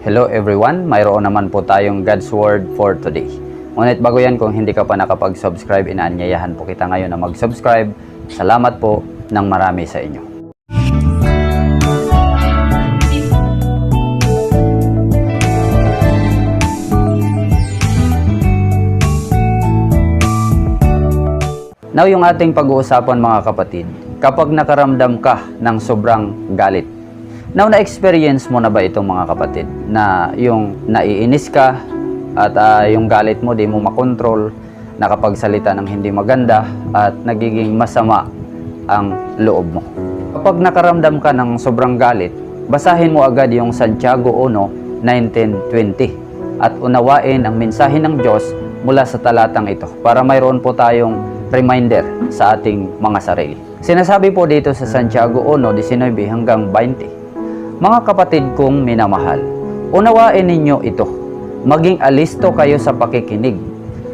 Hello everyone, mayroon naman po tayong God's Word for today. Ngunit bago yan, kung hindi ka pa nakapag-subscribe, inaanyayahan po kita ngayon na mag-subscribe. Salamat po ng marami sa inyo. Now yung ating pag-uusapan mga kapatid, kapag nakaramdam ka ng sobrang galit, Now, na-experience mo na ba itong mga kapatid na yung naiinis ka at ah, yung galit mo di mo makontrol, nakapagsalita ng hindi maganda at nagiging masama ang loob mo. Kapag nakaramdam ka ng sobrang galit, basahin mo agad yung Santiago 1, 19-20 at unawain ang mensahe ng Diyos mula sa talatang ito para mayroon po tayong reminder sa ating mga sarili. Sinasabi po dito sa Santiago 1, 19 hanggang 20, mga kapatid kong minamahal, unawain ninyo ito. Maging alisto kayo sa pakikinig.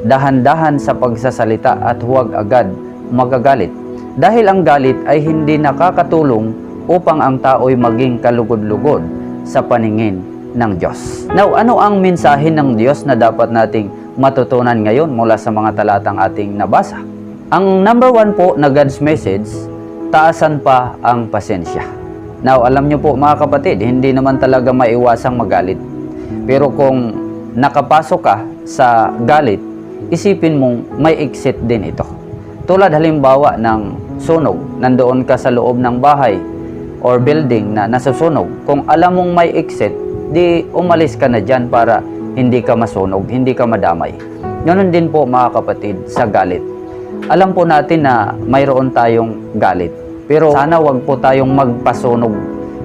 Dahan-dahan sa pagsasalita at huwag agad magagalit. Dahil ang galit ay hindi nakakatulong upang ang tao'y maging kalugod-lugod sa paningin ng Diyos. Now, ano ang mensahe ng Diyos na dapat nating matutunan ngayon mula sa mga talatang ating nabasa? Ang number one po na God's message, taasan pa ang pasensya. Now, alam nyo po mga kapatid, hindi naman talaga maiwasang magalit. Pero kung nakapasok ka sa galit, isipin mong may exit din ito. Tulad halimbawa ng sunog, nandoon ka sa loob ng bahay or building na nasusunog. Kung alam mong may exit, di umalis ka na dyan para hindi ka masunog, hindi ka madamay. Ganun din po mga kapatid sa galit. Alam po natin na mayroon tayong galit. Pero sana wag po tayong magpasunog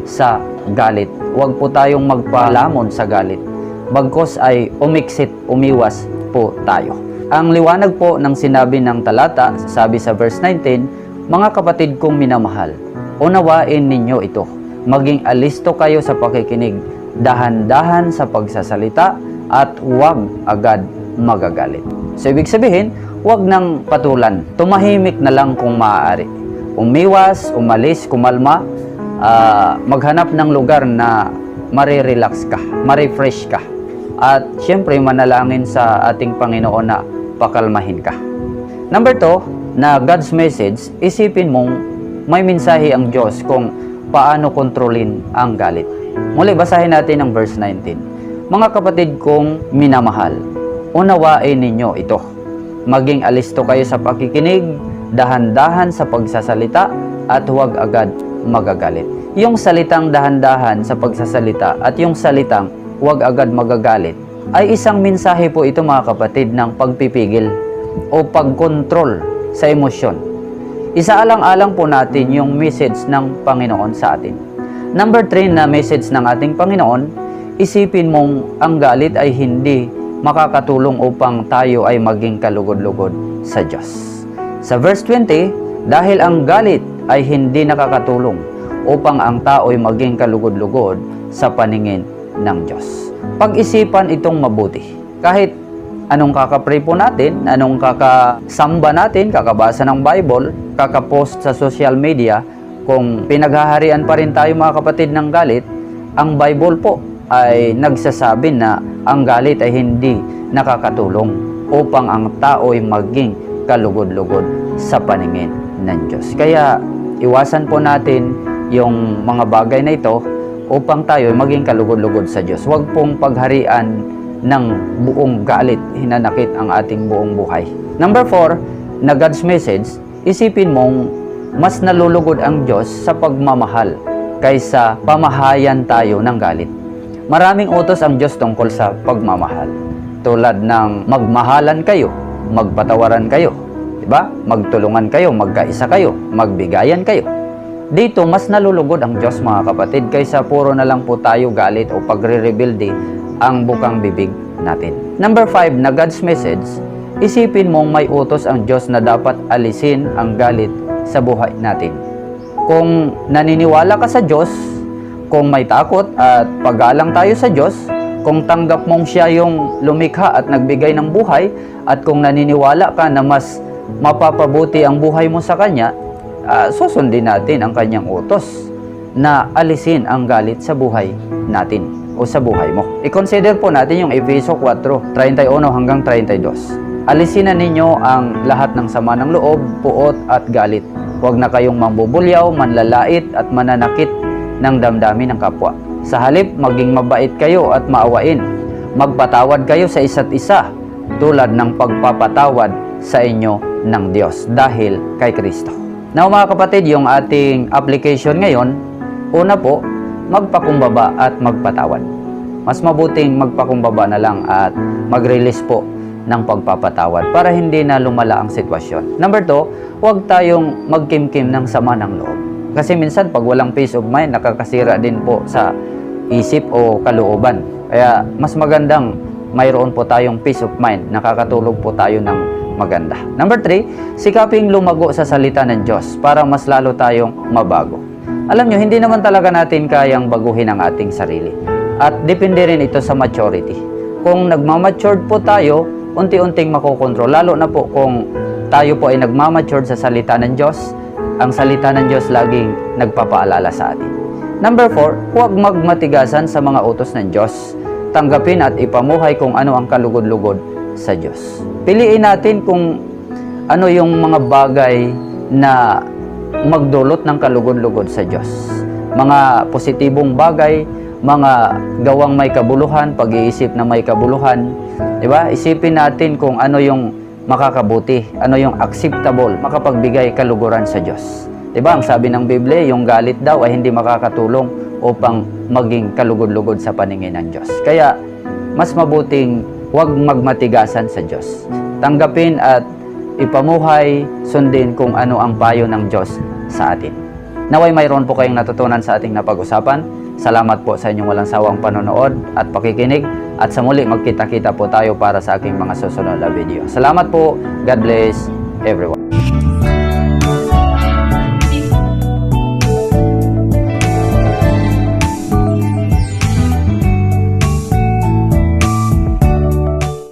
sa galit. Wag po tayong magpalamon sa galit. Bagkos ay umiksit, umiwas po tayo. Ang liwanag po ng sinabi ng talata, sabi sa verse 19, Mga kapatid kong minamahal, unawain ninyo ito. Maging alisto kayo sa pakikinig, dahan-dahan sa pagsasalita, at huwag agad magagalit. So ibig sabihin, huwag nang patulan. Tumahimik na lang kung maaari umiwas, umalis, kumalma, ah, maghanap ng lugar na marirelax ka, marefresh ka. At syempre, manalangin sa ating Panginoon na pakalmahin ka. Number two, na God's message, isipin mong may mensahe ang Diyos kung paano kontrolin ang galit. Muli, basahin natin ang verse 19. Mga kapatid kong minamahal, unawain ninyo ito. Maging alisto kayo sa pakikinig, dahan-dahan sa pagsasalita at huwag agad magagalit. Yung salitang dahan-dahan sa pagsasalita at yung salitang huwag agad magagalit ay isang mensahe po ito mga kapatid ng pagpipigil o pagkontrol sa emosyon. Isaalang-alang po natin yung message ng Panginoon sa atin. Number 3 na message ng ating Panginoon, isipin mong ang galit ay hindi makakatulong upang tayo ay maging kalugod-lugod sa Diyos. Sa verse 20, dahil ang galit ay hindi nakakatulong upang ang tao ay maging kalugod-lugod sa paningin ng Diyos. Pag-isipan itong mabuti. Kahit anong kakapray po natin, anong kakasamba natin, kakabasa ng Bible, kakapost sa social media, kung pinaghaharian pa rin tayo mga kapatid ng galit, ang Bible po ay nagsasabi na ang galit ay hindi nakakatulong upang ang tao ay maging kalugod-lugod sa paningin ng Diyos. Kaya iwasan po natin yung mga bagay na ito upang tayo ay maging kalugod-lugod sa Diyos. Huwag pong pagharian ng buong galit, hinanakit ang ating buong buhay. Number four, na God's message, isipin mong mas nalulugod ang Diyos sa pagmamahal kaysa pamahayan tayo ng galit. Maraming utos ang Diyos tungkol sa pagmamahal. Tulad ng magmahalan kayo, magpatawaran kayo, di ba? Magtulungan kayo, magkaisa kayo, magbigayan kayo. Dito, mas nalulugod ang Diyos mga kapatid kaysa puro na lang po tayo galit o pagre-rebuilde ang bukang bibig natin. Number 5 na God's message, isipin mong may utos ang Diyos na dapat alisin ang galit sa buhay natin. Kung naniniwala ka sa Diyos, kung may takot at paggalang tayo sa Diyos, kung tanggap mong siya yung lumikha at nagbigay ng buhay, at kung naniniwala ka na mas mapapabuti ang buhay mo sa Kanya, ah, susundin natin ang Kanyang utos na alisin ang galit sa buhay natin. o sa buhay mo. I-consider po natin yung Efeso 4, 31 hanggang 32. Alisin na ninyo ang lahat ng sama ng loob, puot at galit. Huwag na kayong mambubulyaw, manlalait at mananakit ng damdamin ng kapwa. Sa halip, maging mabait kayo at maawain. Magpatawad kayo sa isa't isa tulad ng pagpapatawad sa inyo ng Diyos dahil kay Kristo. Now mga kapatid, yung ating application ngayon, una po, magpakumbaba at magpatawad. Mas mabuting magpakumbaba na lang at mag-release po ng pagpapatawad para hindi na lumala ang sitwasyon. Number two, huwag tayong magkimkim ng sama ng loob. Kasi minsan pag walang peace of mind, nakakasira din po sa isip o kalooban. Kaya mas magandang mayroon po tayong peace of mind, nakakatulog po tayo ng maganda. Number three, sikaping lumago sa salita ng Diyos para mas lalo tayong mabago. Alam nyo, hindi naman talaga natin kayang baguhin ang ating sarili. At depende rin ito sa maturity. Kung nagmamatured po tayo, unti-unting makokontrol. Lalo na po kung tayo po ay nagmamatured sa salita ng Diyos, ang salita ng Diyos laging nagpapaalala sa atin. Number four, huwag magmatigasan sa mga utos ng Diyos. Tanggapin at ipamuhay kung ano ang kalugod-lugod sa Diyos. Piliin natin kung ano yung mga bagay na magdulot ng kalugod-lugod sa Diyos. Mga positibong bagay, mga gawang may kabuluhan, pag-iisip na may kabuluhan. Di ba? Isipin natin kung ano yung makakabuti, ano yung acceptable, makapagbigay kaluguran sa Diyos. Di ba? Ang sabi ng Biblia, yung galit daw ay hindi makakatulong upang maging kalugod-lugod sa paningin ng Diyos. Kaya, mas mabuting huwag magmatigasan sa Diyos. Tanggapin at ipamuhay, sundin kung ano ang payo ng Diyos sa atin. Naway mayroon po kayong natutunan sa ating napag-usapan. Salamat po sa inyong walang sawang panonood at pakikinig. At sa muli, magkita-kita po tayo para sa aking mga susunod na video. Salamat po. God bless everyone.